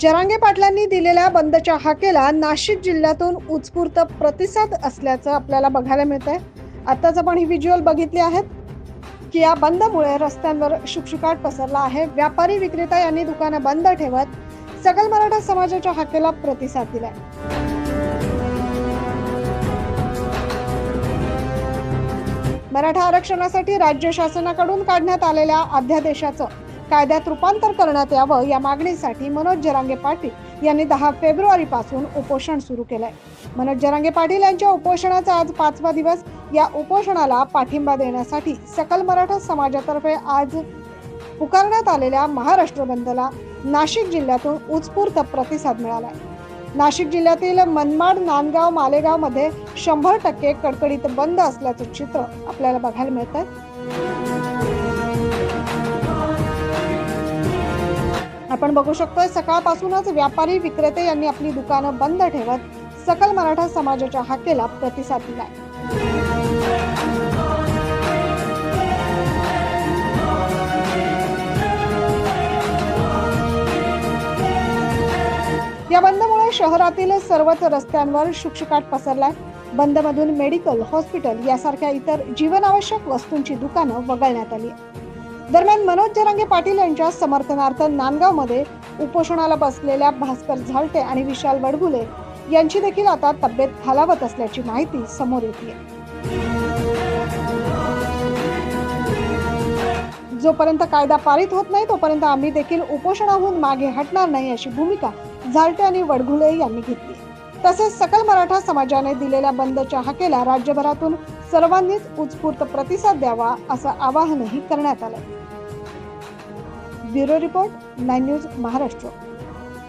जरांगे पाटलांनी दिलेल्या बंदच्या हाकेला नाशिक जिल्ह्यातून उत्स्फूर्त प्रतिसाद असल्याचं आपल्याला बघायला मिळत आहे आताच आपण ही व्हिज्युअल बघितली आहेत की या बंदमुळे रस्त्यांवर शुकशुकाट पसरला आहे. व्यापारी विक्रेता यांनी दुकानं बंद ठेवत सकल मराठा समाजाच्या हाकेला प्रतिसाद दिलाय. मराठा आरक्षणासाठी राज्य शासनाकडून काढण्यात आलेल्या अध्यादेशाचं कायद्यात रूपांतर करण्यात यावं या मागणीसाठी मनोज जरांगे पाटील यांनी दहा फेब्रुवारी पासून उपोषण सुरू केलंय. मनोज जरांगे पाटील यांच्या उपोषणाचा आज पाचवा दिवस. या उपोषणाला पाठिंबा देण्यासाठी सकल मराठा समाजातर्फे आज पुकारण्यात आलेल्या महाराष्ट्र बंदला नाशिक जिल्ह्यातून उत्स्फूर्त प्रतिसाद मिळालाय. नाशिक जिल्ह्यातील मनमाड नांदगाव मालेगावमध्ये शंभर टक्के कडकडीत बंद असल्याचं चित्र आपल्याला बघायला मिळत आपण बघू शकतोय सकाळपासूनच व्यापारी विक्रेते यांनी आपली दुकानं बंद ठेवत सकल मराठा समाजाच्या हाकेला प्रतिसाद दिलाय. या बंदमुळे शहरातील सर्वच रस्त्यांवर शुकशुकाट पसरलाय. बंदमधून मेडिकल हॉस्पिटल यासारख्या इतर जीवनावश्यक वस्तूंची दुकानं वगळण्यात आली दरम्यान मनोज जरांगे पाटील यांच्या समर्थनार्थ नांदगावमध्ये उपोषणाला बसलेल्या भास्कर झालटे आणि विशाल वडगुले यांची देखील आता तब्येत खालावत असल्याची माहिती समोर येते जोपर्यंत कायदा पारित होत नाही तोपर्यंत आम्ही देखील उपोषणाहून मागे हटणार नाही अशी भूमिका झालटे आणि वडघुले यांनी घेतली. तसेच सकल मराठा समाजाने दिलेल्या बंदच्या हाकेला राज्यभरातून सर्वांनीच उत्स्फूर्त प्रतिसाद द्यावा असं आवाहनही करण्यात आलं. Bureau report nine news Maharashtra.